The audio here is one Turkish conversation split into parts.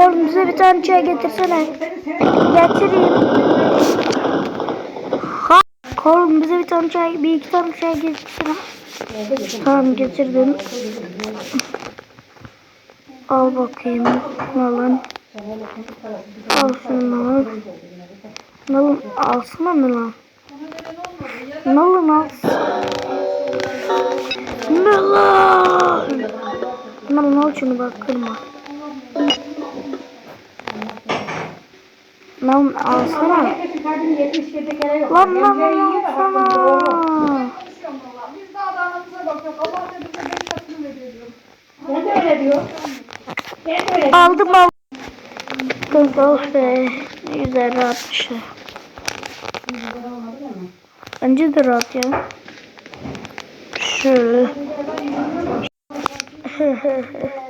Oğlum bize bir tane çay getirsene. Getireyim. Ha. Oğlum bize bir tane çay, bir iki tane çay getirsene. Tamam getirdim. Al bakayım. Alın. Al şunu al. Nalın alsana mı lan? Nalın al. Nalın. Nalın al şunu bak kırma. Nalın alsana. Herkesin kalbini 77 kere yok. Lan lan lan alsana. Biz daha da anamıza bakıyoruz. Allah da bize beş katını veriyor diyorum. Ben de öyle diyor. Ben de öyle Aldım aldım. Kız oh be. Ne güzel rahat bir şey. Bence de rahat ya. Şöyle.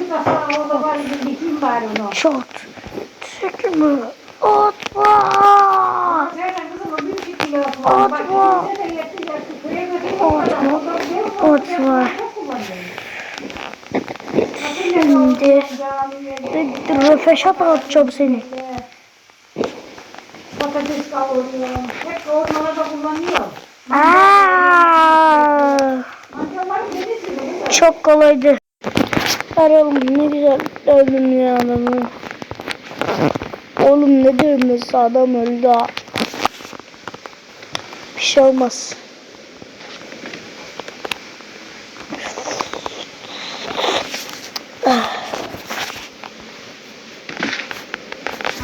Bir defa orada var ya, dikeyim bari onu. Çok. Atma. O bir şey yok. Atma. Atma. Atma. Şimdi röfeşat atacağım seni. Patates kavuruyor. Hep çok kolaydı. Oğlum ne güzel öldüm ya adamı. Oğlum ne dövmesi adam öldü ha. Bir şey olmaz.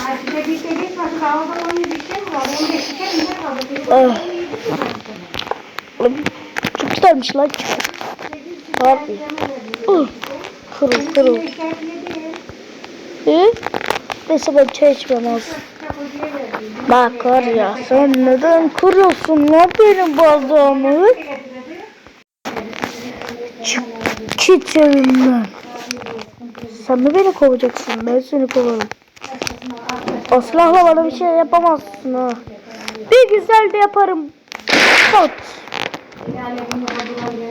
Artık bir gitmedi. Kahvaltı onun bir mi var? 15 şeker mi ne kaldı? Bir Ah. Çok güzelmiş lan. Harbi. Uh, Kırıl kırıl. Hı? Neyse ben çay içmem lazım. Bak ya sen neden kırıyorsun lan benim bardağımı? Çık git evimden. Sen mi beni kovacaksın? Ben seni kovarım. O silahla bana bir şey yapamazsın ha. Bir güzel de yaparım. Pat.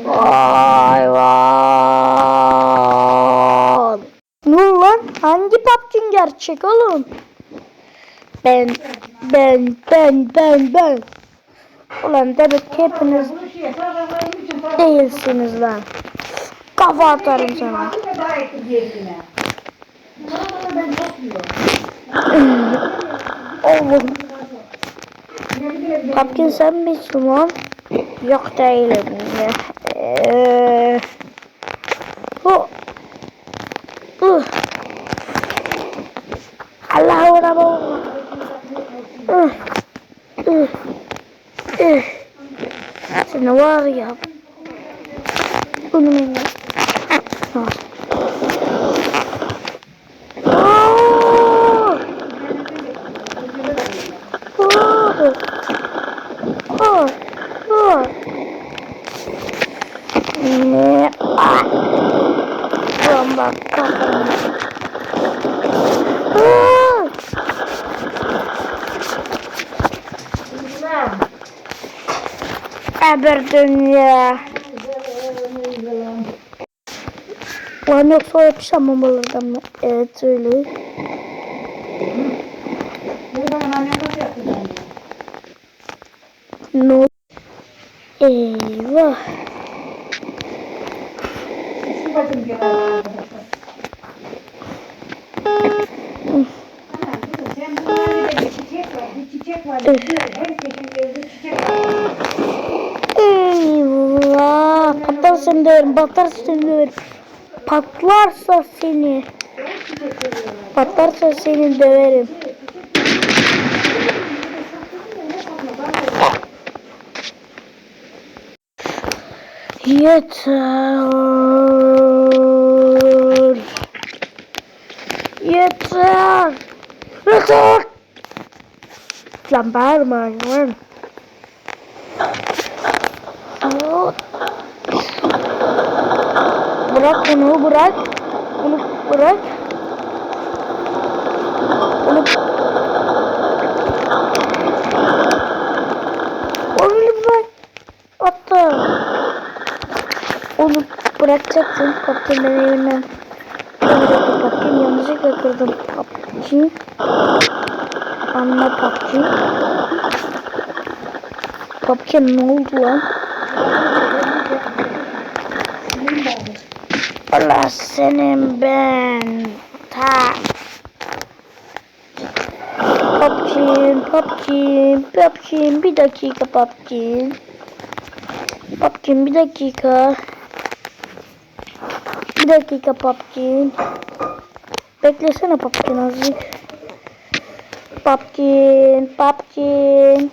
Vay vay. Ne lan? Hangi PUBG'in gerçek oğlum? Ben, ben, ben, ben, ben. Ulan demek ki hepiniz değilsiniz lan. Kafa atarım sana. Oğlum. PUBG sen misin lan? Yok değilim. Eee. Bu. Uh. Allahu Rabbu. Uh. Uh. Uh. Seni var ya. Bunu benim. Oh! Oh! Oh! Oh! Ah! Bak kafamı. beraber dönüyor. Ulan yoksa yapışamam olurdu ama. Evet öyle. No. Eyvah. Çiçek var, bir çiçek var. Her seni döverim. Patlar seni döverim. Patlarsa seni. Patlarsa seni döverim. Yeter. Yeter. Yeter. Lan bağırma lan. Bırak onu bırak. Onu bırak. Onu Onu bırak. Hatta onu beni evinden. Bir dakika kaptın yanlışlıkla kırdım. PUBG. Anla PUBG. PUBG ne oldu lan? Allah senin ben. Ta. Popçin, popçin, popçin. Bir dakika popçin. Popçin bir dakika. Bir dakika popçin. Beklesene popçin azıcık. Popçin, popçin.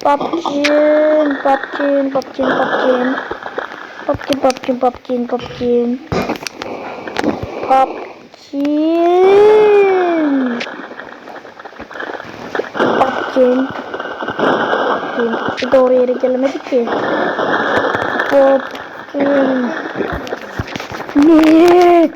Popçin, popçin, popçin, popçin. Popkin, popkin, popkin, popkin. Popkin. Popkin. Popkin. Bir doğru yere gelemedi ki. Popkin. Ne?